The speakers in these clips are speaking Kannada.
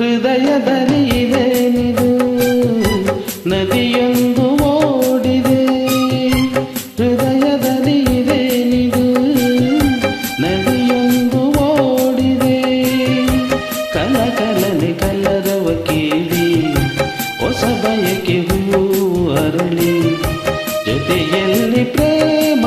ಹೃದಯದಲ್ಲಿದೆ ನಿದು ನದಿಯೊಂದು ಓಡಿದೆ ಹೃದಯದಲ್ಲಿದೆ ನಿದು ನದಿಯೊಂದು ಓಡಿದೆ ಕಲ ಕಲನೆ ಕಲ್ಲರವ ಕೇಳಿ ಹೊಸ ಬಯಕೆ ಹೂವು ಅರಳಿ ಜೊತೆಯಲ್ಲಿ ಪ್ರೇಮ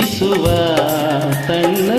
வீசுவா தன்னை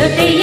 yo